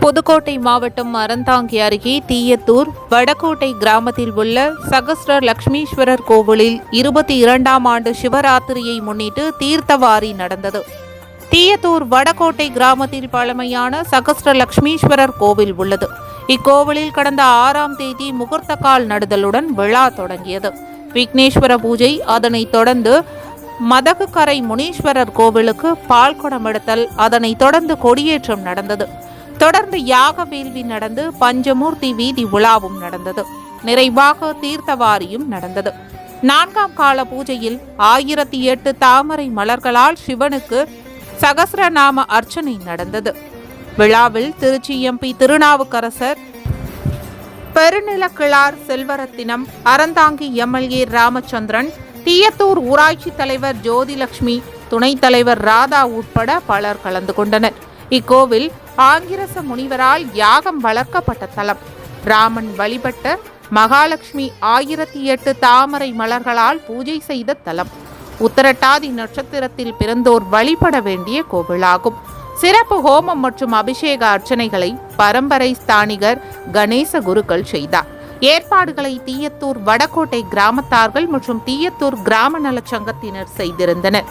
புதுக்கோட்டை மாவட்டம் அறந்தாங்கி அருகே தீயத்தூர் வடகோட்டை கிராமத்தில் உள்ள சகஸ்ர லக்ஷ்மீஸ்வரர் கோவிலில் இருபத்தி இரண்டாம் ஆண்டு சிவராத்திரியை முன்னிட்டு தீர்த்தவாரி நடந்தது. தீயத்தூர் வடகோட்டை கிராமத்தில் பழமையான சகஸ்ர லக்ஷ்மீஸ்வரர் கோவில் உள்ளது. இக்கோவிலில் கடந்த ஆறாம் தேதி முகூர்த்த கால் நடுதலுடன் விழா தொடங்கியது. விக்னேஸ்வர பூஜை அதனைத் தொடர்ந்து மதகுக்கரை முனீஸ்வரர் கோவிலுக்கு பால்குடம் எடுத்தல் அதனைத் தொடர்ந்து கொடியேற்றம் நடந்தது. தொடர்ந்து யாக வேள்வி நடந்து பஞ்சமூர்த்தி வீதி உலாவும் நடந்தது. நிறைவாக தீர்த்தவாரியும் நடந்தது. நான்காம் கால பூஜையில் ஆயிரத்தி எட்டு தாமரை மலர்களால் சிவனுக்கு சகசிரநாம அர்ச்சனை நடந்தது. விழாவில் திருச்சி எம்பி திருநாவுக்கரசர் பெருநிலக்கிழார் செல்வரத்தினம் அறந்தாங்கி எம்எல்ஏ ராமச்சந்திரன் தீயத்தூர் ஊராட்சி தலைவர் ஜோதிலட்சுமி துணைத் தலைவர் ராதா உட்பட பலர் கலந்து கொண்டனர். இக்கோவில் ஆங்கிரச முனிவரால் யாகம் வளர்க்கப்பட்ட தலம். ராமன் வழிபட்ட மகாலட்சுமி ஆயிரத்தி எட்டு தாமரை மலர்களால் பூஜை செய்த தலம். உத்தரட்டாதி நட்சத்திரத்தில் பிறந்தோர் வழிபட வேண்டிய கோவிலாகும். சிறப்பு ஹோமம் மற்றும் அபிஷேக அர்ச்சனைகளை பரம்பரை ஸ்தானிகர் கணேச குருக்கள் செய்தார். ஏற்பாடுகளை தீயத்தூர் வடகோட்டை கிராமத்தார்கள் மற்றும் தீயத்தூர் கிராம நலச் சங்கத்தினர் செய்திருந்தனர்.